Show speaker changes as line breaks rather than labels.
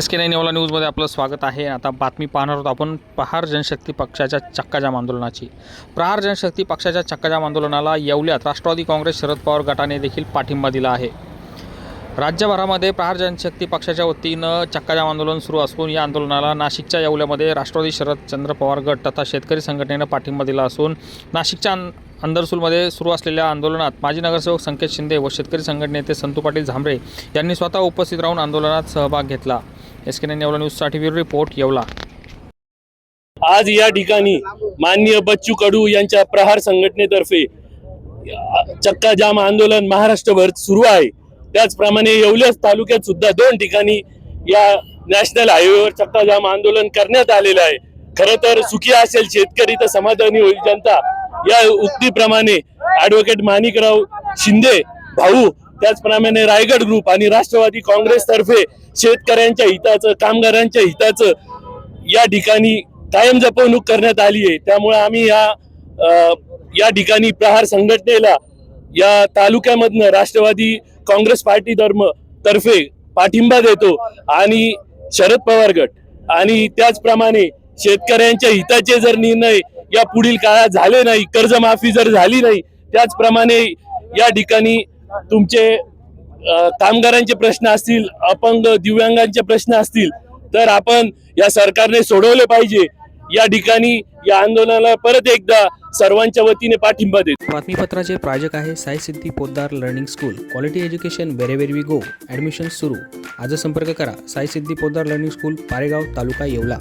S K nine Yeola न्यूजमध्ये आपलं स्वागत आहे. आता बातमी पाहणार आहोत आपण प्रहार जनशक्ती पक्षाच्या चक्काजाम आंदोलनाची. प्रहार जनशक्ती पक्षाच्या चक्काजाम आंदोलनाला येवल्यात राष्ट्रवादी काँग्रेस शरद पवार गटाने देखील पाठिंबा दिला आहे. राज्यभरामध्ये प्रहार जनशक्ती पक्षाच्या वतीनं चक्काजाम आंदोलन सुरू असून या आंदोलनाला नाशिकच्या येवल्यामध्ये राष्ट्रवादी शरदचंद्र पवार गट तथा शेतकरी संघटनेनं पाठिंबा दिला असून नाशिकच्या अंदरसूलमध्ये सुरू असलेल्या आंदोलनात माजी नगरसेवक संकेत शिंदे व शेतकरी संघटनेते संतू पाटील झांबरे यांनी स्वतः उपस्थित राहून आंदोलनात सहभाग घेतला. एस के येवला न्यूजसाठी ब्युरो रिपोर्ट येवला.
आज या ठिकाणी माननीय बच्चू कडू यांच्या प्रहार संघटनेतर्फे चक्का जाम आंदोलन महाराष्ट्रभर सुरू आहे. त्याचप्रमाणे येवल्यास तालुक्यात सुद्धा दोन ठिकाणी या नॅशनल हायवेवर चक्का जाम आंदोलन करण्यात आलेलं आहे. खर तर सुखी असेल शेतकरी तर समाधानी होईल जनता. या उक्तीप्रमाणे ऍडव्होकेट माणिकराव शिंदे भाऊ त्याचप्रमाणे रायगड ग्रुप आणि राष्ट्रवादी काँग्रेस तर्फे शेतकऱ्यांच्या हिताचं कामगारांच्या हिताचं या ठिकाणी कायम जपवणूक करण्यात आली आहे. त्यामुळे आम्ही या या ठिकाणी प्रहार संघटनेला या तालुक्यामधनं राष्ट्रवादी काँग्रेस पार्टी धर्म तर्फे पाठिंबा देतो आणि शरद पवार गट आणि त्याचप्रमाणे शेतकऱ्यांच्या हिताचे जर निर्णय या पुढील काळात झाले नाही कर्जमाफी जर झाली नाही त्याचप्रमाणे या ठिकाणी तुमचे कामगारांचे प्रश्न असतील अपंग दिव्यांगांचे प्रश्न असतील तर आपण या सरकारने सोडवले पाहिजे. या ठिकाणी या आंदोलनाला परत एकदा सर्वांच्या वतीने पाठिंबा देत.
बातमीपत्राचे प्रायोजक आहे Sai Siddhi Podar learning school. Quality education wherever we go. Admission सुरू. आज संपर्क करा. Sai Siddhi Podar learning school Paregaon taluka Yeola.